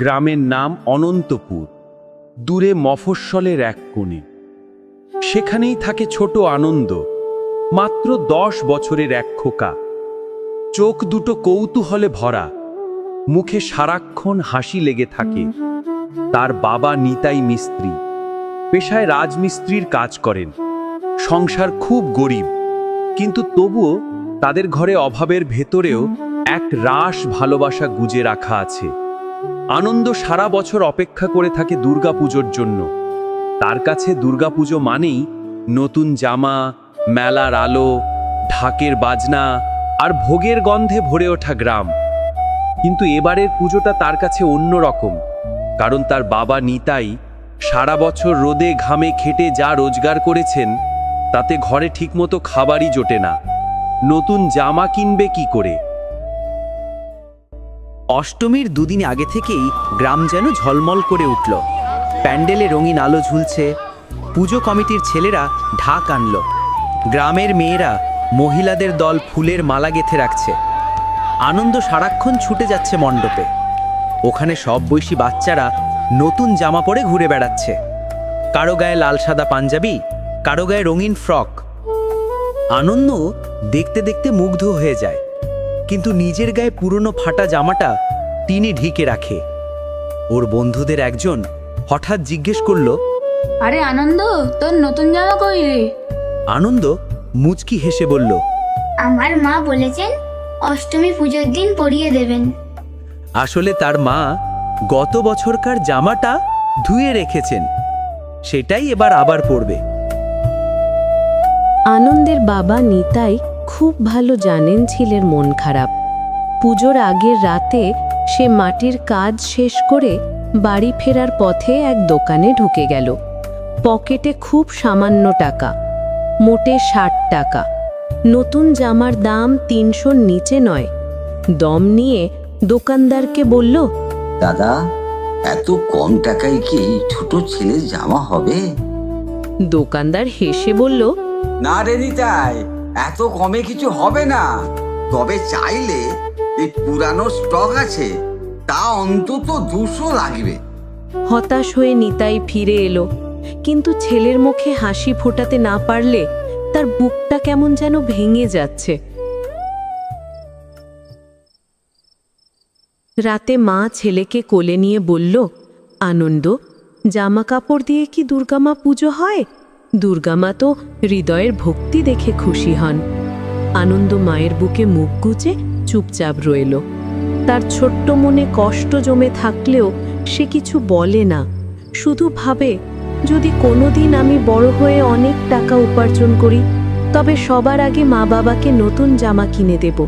গ্রামের নাম অনন্তপুর, দূরে মফস্বলের এক কোণে। সেখানেই থাকে ছোট আনন্দ, মাত্র দশ বছরের এক খোকা। চোখ দুটো কৌতূহলে ভরা, মুখে সারাক্ষণ হাসি লেগে থাকে। তার বাবা নিতাই মিস্ত্রি, পেশায় রাজমিস্ত্রির কাজ করেন। সংসার খুব গরিব, কিন্তু তবুও তাদের ঘরে অভাবের ভেতরেও এক রাস ভালোবাসা গুজে রাখা আছে। আনন্দ সারা বছর অপেক্ষা করে থাকে দুর্গাপুজোর জন্য। তার কাছে দুর্গাপুজো মানেই নতুন জামা, মেলার আলো, ঢাকের বাজনা আর ভোগের গন্ধে ভরে ওঠা গ্রাম। কিন্তু এবারের পুজোটা তার কাছে অন্য রকম, কারণ তার বাবা নিতাই সারা বছর রোদে ঘামে খেটে যা রোজগার করেছেন, তাতে ঘরে ঠিকমতো খাবারই জোটে না। নতুন জামা কিনবে কি করে? অষ্টমীর দুদিন আগে থেকেই গ্রাম যেন ঝলমল করে উঠল। প্যান্ডেলে রঙিন আলো ঝুলছে, পুজো কমিটির ছেলেরা ঢাক আনল। গ্রামের মেয়েরা মহিলাদের দল ফুলের মালা গেথে রাখছে। আনন্দ সারাক্ষণ ছুটে যাচ্ছে মণ্ডপে। ওখানে সব বয়সী বাচ্চারা নতুন জামা পরে ঘুরে বেড়াচ্ছে। কারও গায়ে লাল সাদা পাঞ্জাবি, কারও গায়ে রঙিন ফ্রক। আনন্দ দেখতে দেখতে মুগ্ধ হয়ে যায়। কিন্তু নিজের গায়ে পুরনো ফাটা জামাটা তিনি ঢেকে রাখে। ওর বন্ধুদের একজন হঠাৎ জিজ্ঞেস করল আরে আনন্দ তোর নতুন জামা কই রে? আনন্দ মুচকি হেসে বলল আমার মা বলেছেন অষ্টমী পুজোর দিন পরিয়ে দেবেন। আসলে তার মা গত বছরকার জামাটা ধুয়ে রেখেছেন সেটাই এবার আবার পরবে। আনন্দের বাবা নিতাই খুব ভালো জানেন ছেলের মন খারাপ। পুজোর আগের রাতে সে মাটির কাজ শেষ করে বাড়ি ফেরার পথে এক দোকানে ঢুকে গেল। পকেটে খুব সামান্য টাকা মোটে ষাট টাকা। নতুন জামার দাম তিনশোর নিচে নয়। দম নিয়ে দোকানদারকে বলল দাদা এত কম টাকায় কি ছোট ছেলের জামা হবে? দোকানদার হেসে বলল না রে নিতাই এত কমে কিছু হবে না। তবে চাইলে এই পুরানো স্টক আছে, তা অন্তত দুশো লাগবে। হতাশ হয়ে নিতাই ফিরে এলো। কিন্তু ছেলের মুখে হাসি ফোটাতে না পারলে তার বুকটা কেমন যেন ভেঙে যাচ্ছে। রাতে মা ছেলেকে কোলে নিয়ে বলল, আনন্দ জামা কাপড় দিয়ে কি দুর্গামা পুজো হয়? দুর্গামা তো হৃদয়ের ভক্তি দেখে খুশি হন। আনন্দ মায়ের বুকে মুখ গুজে চুপচাপ রইল। তার ছোট্ট মনে কষ্ট জমে থাকলেও সে কিছু বলে না। শুধু ভাবে, যদি কোনোদিন আমি বড় হয়ে অনেক টাকা উপার্জন করি, তবে সবার আগে মা বাবাকে নতুন জামা কিনে দেব।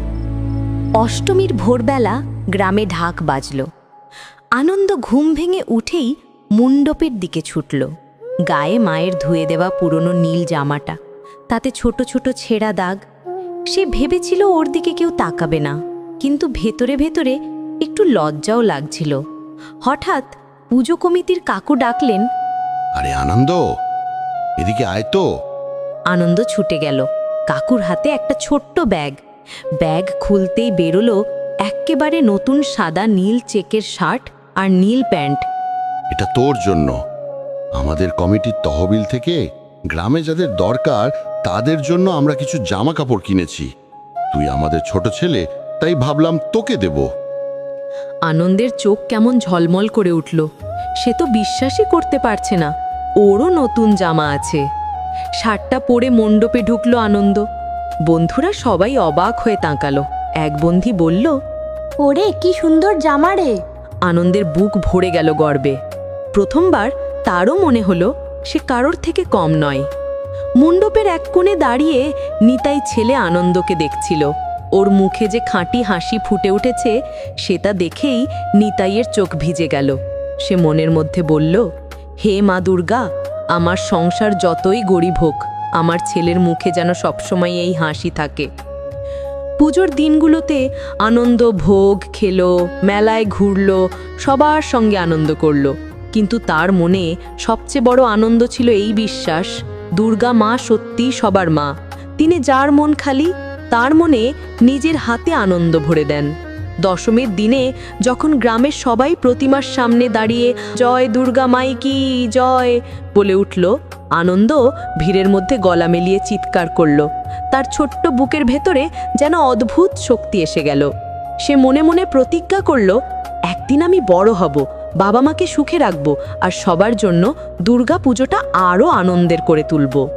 অষ্টমীর ভোরবেলা গ্রামে ঢাক বাজল। আনন্দ ঘুম ভেঙে উঠেই মুণ্ডপের দিকে ছুটল। গায়ে মায়ের ধুয়ে দেওয়া পুরনো নীল জামাটা। তাতে ছোট ছোট ছেঁড়া দাগ। সে ভেবেছিল ওর দিকে কেউ তাকাবে না। কিন্তু ভেতরে ভেতরে একটু লজ্জাও লাগছিল। হঠাৎ পুজো কমিটির কাকু ডাকলেন আরে আনন্দ এদিকে আয় তো। আনন্দ ছুটে গেল। কাকুর হাতে একটা ছোট্ট ব্যাগ। ব্যাগ খুলতেই বেরোলো এক্কেবারে নতুন সাদা নীল চেকের শার্ট আর নীল প্যান্ট। এটা তোর জন্য। আমাদের কমিটির তহবিল থেকে গ্রামে যাদের দরকার তাদের জন্য আমরা কিছু জামা কাপড় কিনেছি। তুই আমাদের ছোট ছেলে তাই ভাবলাম তোকে দেব। আনন্দের চোখ কেমন ঝলমল করে উঠল। সে তো বিশ্বাসই করতে পারছে না। ওরও নতুন জামা আছে। শার্টটা পরে মণ্ডপে ঢুকলো আনন্দ। বন্ধুরা সবাই অবাক হয়ে তাঁকালো। এক বন্ধি বলল ওরে কি সুন্দর জামা রে। আনন্দের বুক ভরে গেল গর্বে। প্রথমবার তারও মনে হলো সে কারোর থেকে কম নয়। মণ্ডপের এক কোণে দাঁড়িয়ে নিতাই ছেলে আনন্দকে দেখছিল। ওর মুখে যে খাঁটি হাসি ফুটে উঠেছে, সেটা দেখেই নিতাইয়ের চোখ ভিজে গেল। সে মনের মধ্যে বলল, হে মা দুর্গা, আমার সংসার যতই গরিব হোক, আমার ছেলের মুখে যেন সবসময় এই হাসি থাকে। পুজোর দিনগুলোতে আনন্দ, ভোগ খেলো, মেলায় ঘুরলো, সবার সঙ্গে আনন্দ করল। কিন্তু তার মনে সবচেয়ে বড় আনন্দ ছিল এই বিশ্বাস, দুর্গা মা সত্যি সবার মা। তিনি যার মন খালি, তার মনে নিজের হাতে আনন্দ ভরে দেন। দশমীর দিনে যখন গ্রামের সবাই প্রতিমার সামনে দাঁড়িয়ে জয় দুর্গা মাই কি জয় বলে উঠল, আনন্দ ভিড়ের মধ্যে গলা মেলিয়ে চিৎকার করল। তার ছোট্ট বুকের ভেতরে যেন অদ্ভুত শক্তি এসে গেল। সে মনে মনে প্রতিজ্ঞা করল, একদিন আমি বড় হব বাবা মাকে সুখে রাখব আর সবার জন্য দুর্গা পুজোটা আরও আনন্দের করে তুলব।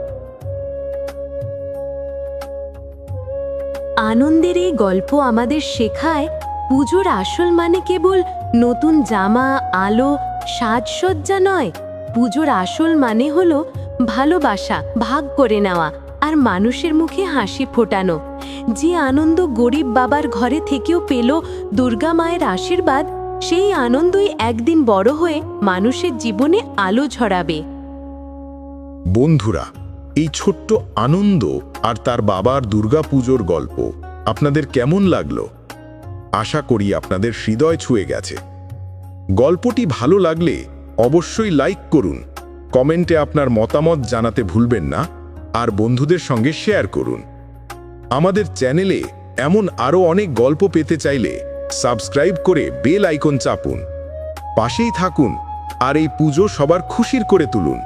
আনন্দের এই গল্প আমাদের শেখায়, পুজোর আসল মানে কেবল নতুন জামা, আলো, সাজসজ্জা নয়। পুজোর আসল মানে হলো ভালোবাসা, ভাগ করে নেওয়া আর মানুষের মুখে হাসি ফোটানো। যে আনন্দ গরিব বাবার ঘরে থেকেও পেল দুর্গা মায়ের আশীর্বাদ সেই আনন্দই একদিন বড় হয়ে মানুষের জীবনে আলো ছড়াবে বন্ধুরা, এই ছোট্ট আনন্দ আর তার বাবার দুর্গাপুজোর গল্প আপনাদের কেমন লাগল? আশা করি আপনাদের হৃদয় ছুঁয়ে গেছে। গল্পটি ভালো লাগলে অবশ্যই লাইক করুন, কমেন্টে আপনার মতামত জানাতে ভুলবেন না, আর বন্ধুদের সঙ্গে শেয়ার করুন। আমাদের চ্যানেলে এমন আরও অনেক গল্প পেতে চাইলে সাবস্ক্রাইব করে বেল আইকন চাপুন। পাশেই থাকুন আর এই পুজো সবার খুশির করে তুলুন।